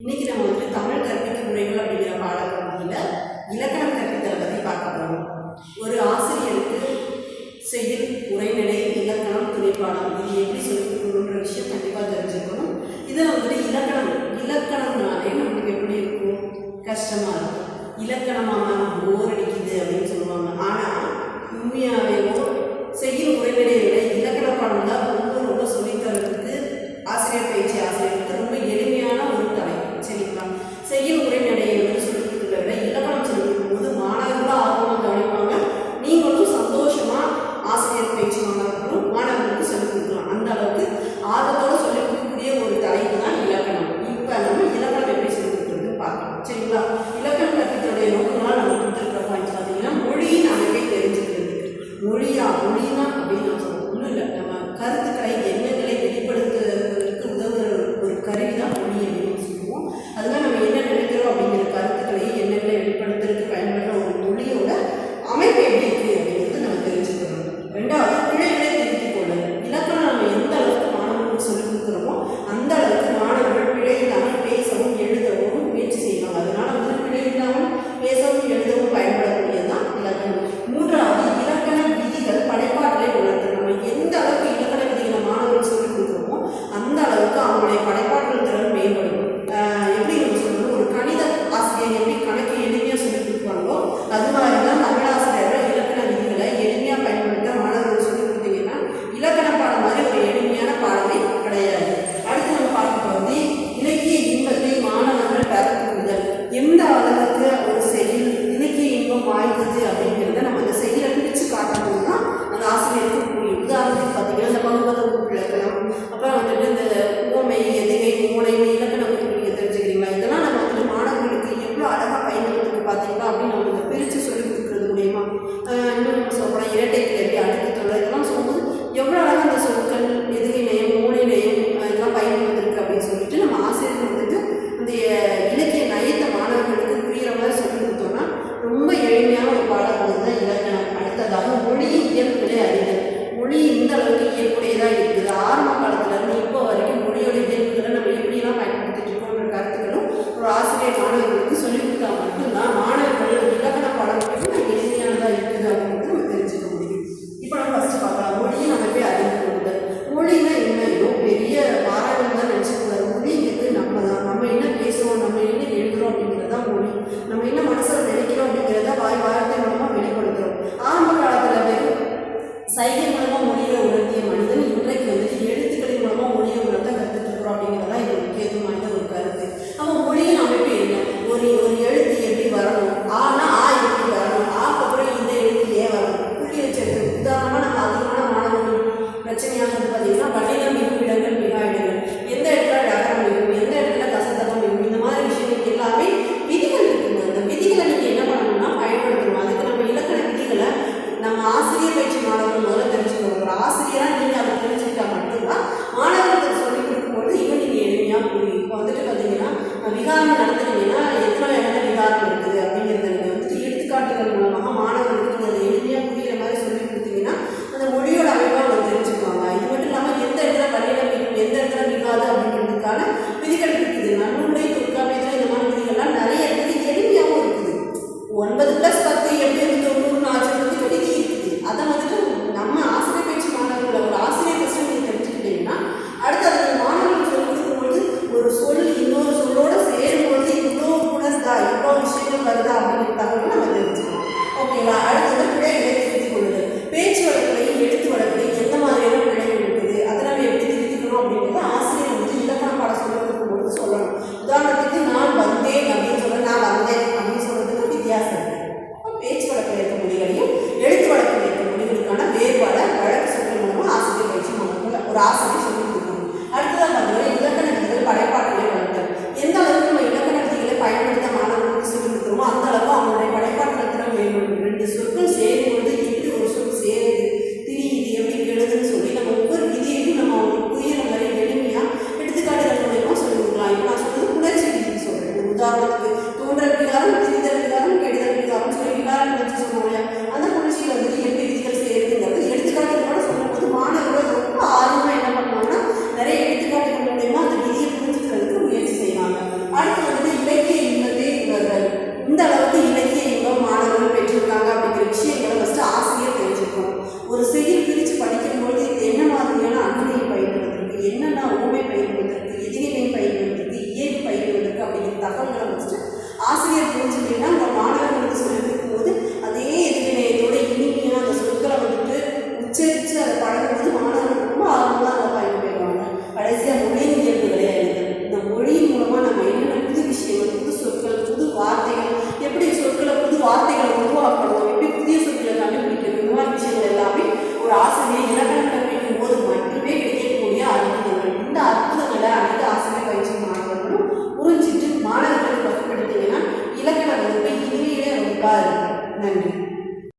இன்னைக்கு நம்ம வந்து தமிழ் கற்பித்த முறைகள் அப்படிங்கிற பாடப்பகுதியில் இலக்கணம் கற்பித்தலை பற்றி பார்க்க போகிறோம் ஒரு ஆசிரியருக்கு செயல் உரைநடை இலக்கணம் துணைப்பாடம் இது எப்படி சொல்லிக் விஷயம் கண்டிப்பாக தெரிஞ்சுக்கணும் இதில் வந்து இலக்கணம் இலக்கணம்னாலே நம்மளுக்கு எப்படி இருக்கும்? கஷ்டமாக இருக்கும். இலக்கணமாக போர் அடிக்குது அப்படின்னு சொல்லுவாங்க. ஆனால் விகாரம் நடத்துனீங்கன்னா அப்படிங்கிற தகவலும் நம்ம தெரிஞ்சுக்கணும். ஓகேங்களா அடுத்தது பிள்ளைகளை எல்லாருக்கும்